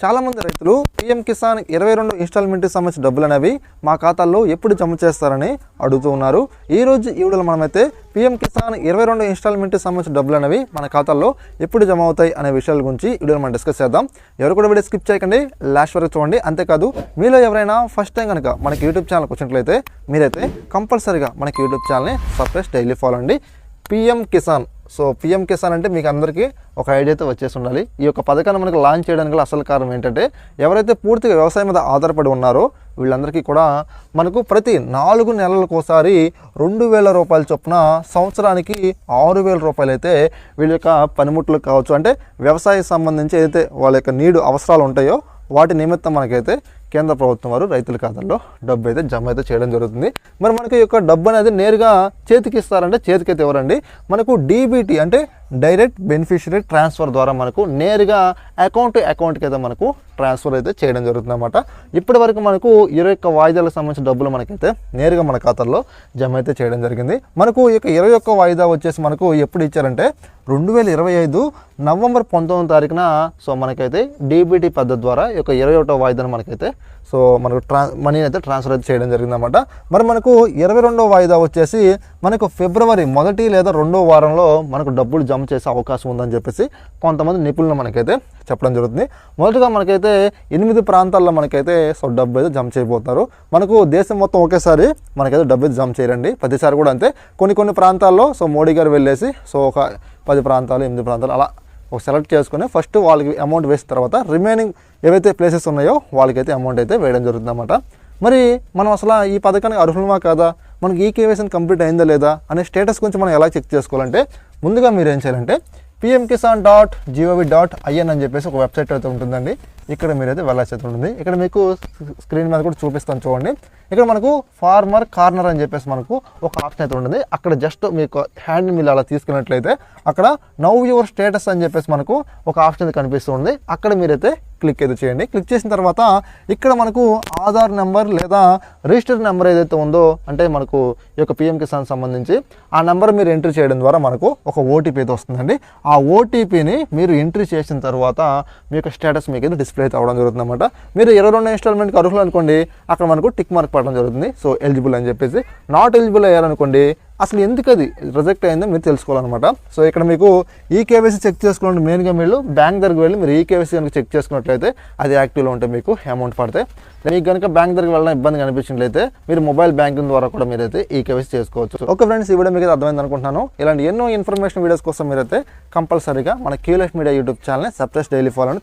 చాలామంది రైతులు పీఎం కిసాన్ ఇరవై రెండు ఇన్స్టాల్మెంట్కి సంబంధించిన డబ్బులు అనేవి మా ఖాతాల్లో ఎప్పుడు జమ చేస్తారని అడుగుతూ ఉన్నారు. ఈ రోజు ఈ వీడియోలో మనమైతే పీఎం కిసాన్ ఇరవై రెండు ఇన్స్టాల్మెంట్కి సంబంధించిన డబ్బులు అనేవి మన ఖాతాల్లో ఎప్పుడు జమ అవుతాయి అనే విషయాల గురించి వీడియోలో మనం డిస్కస్ చేద్దాం. ఎవరు కూడా వీడియో స్కిప్ చేయకండి లాస్ట్ వరకు చూడండి. అంతేకాదు మీలో ఎవరైనా ఫస్ట్ టైం కనుక మనకి యూట్యూబ్ ఛానల్కి వచ్చినట్లయితే మీరైతే కంపల్సరీగా మనకి యూట్యూబ్ ఛానల్ని సబ్స్క్రైబ్ డైలీ ఫాలో అండి PM Kisan so PM Kisan అంటే మీకు అందరికీ ఒక ఐడియా అయితే వచ్చేసి ఉండాలి. ఈ యొక్క పథకాన్ని మనకు లాంచ్ చేయడానికి అసలు కారణం ఏంటంటే ఎవరైతే పూర్తిగా వ్యవసాయం మీద ఆధారపడి ఉన్నారో వీళ్ళందరికీ కూడా మనకు ప్రతి నాలుగు నెలలకు ఒకసారి రెండు వేల రూపాయల చొప్పున సంవత్సరానికి ఆరు వేల రూపాయలు అయితే వీళ్ళ యొక్క పనిముట్లు కావచ్చు. అంటే వ్యవసాయ సంబంధించి ఏదైతే వాళ్ళ యొక్క నీడు అవసరాలు ఉంటాయో వాటి నిమిత్తం మనకైతే కేంద్ర ప్రభుత్వం వారు రైతుల ఖాతాల్లో డబ్బు అయితే జమ అయితే చేయడం జరుగుతుంది. మరి మనకి ఈ యొక్క డబ్బు అనేది నేరుగా చేతికి ఇస్తారంటే చేతికైతే ఎవరండి? మనకు డీబీటీ అంటే డైరెక్ట్ బెనిఫిషియరీ ట్రాన్స్ఫర్ ద్వారా మనకు నేరుగా అకౌంట్ అకౌంట్కి అయితే మనకు ట్రాన్స్ఫర్ అయితే చేయడం జరుగుతుంది అనమాట ఇప్పటి వరకు మనకు ఇరవై ఒక్క వాయిదాలకు సంబంధించిన డబ్బులు మనకైతే నేరుగా మన ఖాతాల్లో జమ అయితే చేయడం జరిగింది. మనకు ఈ యొక్క ఇరవై ఒక్క వాయిదా వచ్చేసి మనకు ఎప్పుడు ఇచ్చారంటే రెండు వేల ఇరవై ఐదు నవంబర్ పంతొమ్మిది తారీఖున. సో మనకైతే డీబీటీ పద్ధతి ద్వారా ఈ యొక్క ఇరవై ఒకటో వాయిదాను మనకైతే సో మనకు ట్రా మనీ అయితే ట్రాన్స్ఫర్ అయితే చేయడం జరిగిందన్నమాట. మరి మనకు ఇరవై రెండో వాయిదా వచ్చేసి మనకు ఫిబ్రవరి మొదటి లేదా రెండో వారంలో మనకు డబ్బులు జమ చేసే అవకాశం ఉందని చెప్పేసి కొంతమంది నిపుణులు మనకైతే చెప్పడం జరుగుతుంది. మొదటగా మనకైతే ఎనిమిది ప్రాంతాల్లో మనకైతే సో డబ్బు అయితే జమ చేయబోతున్నారు. మనకు దేశం మొత్తం ఒకేసారి మనకైతే డబ్బు అయితే జమ చేయరండి. ప్రతిసారి కూడా అంతే. కొన్ని కొన్ని ప్రాంతాల్లో సో మోడీ గారు వెళ్ళేసి సో ఒక పది ప్రాంతాలు ఎనిమిది ప్రాంతాలు అలా ఒక సెలెక్ట్ చేసుకుని ఫస్ట్ వాళ్ళకి అమౌంట్ వేసిన తర్వాత రిమైనింగ్ ఏవైతే ప్లేసెస్ ఉన్నాయో వాళ్ళకైతే అమౌంట్ అయితే వేయడం జరుగుతుందన్నమాట. మరి మనం అసలు ఈ పథకానికి అర్హులమా కాదా? మనకి ఈ కేవైసీని కంప్లీట్ అయిందా లేదా? అనే స్టేటస్ గురించి మనం ఎలా చెక్ చేసుకోవాలంటే ముందుగా మీరు ఏం చేయాలంటే PM Kisan dot G O V dot I N అని చెప్పేసి ఒక వెబ్సైట్ అయితే ఉంటుందండి. ఇక్కడ మీరైతే వెళ్ళాల్సి అయితే ఉంటుంది. ఇక్కడ మీకు స్క్రీన్ మీద కూడా చూపిస్తాను చూడండి. ఇక్కడ మనకు ఫార్మర్ కార్నర్ అని చెప్పేసి మనకు ఒక ఆప్షన్ అయితే ఉంటుంది. అక్కడ జస్ట్ మీకు హ్యాండ్ మిల్ అలా తీసుకున్నట్లయితే అక్కడ నవ్ యువర్ స్టేటస్ అని చెప్పేసి మనకు ఒక ఆప్షన్ అయితే కనిపిస్తుంది అక్కడ మీరైతే క్లిక్ అయితే చేయండి. క్లిక్ చేసిన తర్వాత ఇక్కడ మనకు ఆధార్ నెంబర్ లేదా రిజిస్టర్ నెంబర్ ఏదైతే ఉందో అంటే మనకు ఈ యొక్క పిఎం కిసాన్ సంబంధించి ఆ నెంబర్ మీరు ఎంట్రీ చేయడం ద్వారా మనకు ఒక ఓటీపీ అయితే వస్తుందండి. ఆ ఓటీపీని మీరు ఎంట్రీ చేసిన తర్వాత మీ యొక్క స్టేటస్ మీకు అయితే డిస్ప్లే అయితే అవడం జరుగుతుంది అనమాట మీరు ఇరవై రెండు ఇన్స్టాల్మెంట్కి అర్హులు అనుకోండి అక్కడ మనకు టిక్ మార్క్ పడడం జరుగుతుంది. సో ఎలిజిబుల్ అని చెప్పేసి. నాట్ ఎలిజిబుల్ అయ్యారనుకోండి అసలు ఎందుకు అది రిజెక్ట్ అయిందో మీరు తెలుసుకోవాలన్నమాట. సో ఇక్కడ మీకు ఈ కేవైసీ చెక్ చేసుకోండి మెయిన్గా మీరు బ్యాంక్ దగ్గరికి వెళ్ళి మీరు ఈ కేవైసీ కనుక చెక్ చేసుకున్నట్లయితే అది యాక్టివ్లో ఉంటే మీకు అమౌంట్ పడతాయి మీకు కనుక బ్యాంక్ దగ్గరికి వెళ్ళడం ఇబ్బంది కనిపించినట్లయితే మీరు మొబైల్ బ్యాంకింగ్ ద్వారా కూడా మీరైతే ఈ కేవైసీ చేసుకోవచ్చు. ఓకే ఫ్రెండ్స్ ఈ వీడియో మీకు అర్థమైంది అనుకుంటున్నాను. ఇలాంటి ఎన్నో ఇన్ఫర్మేషన్ వీడియోస్ కోసం మీరైతే కంపల్సరీగా మన క్యూలెఫ్ మీడియా యూట్యూబ్ ఛానల్ని సబ్స్క్రైబ్ డైలీ ఫాలో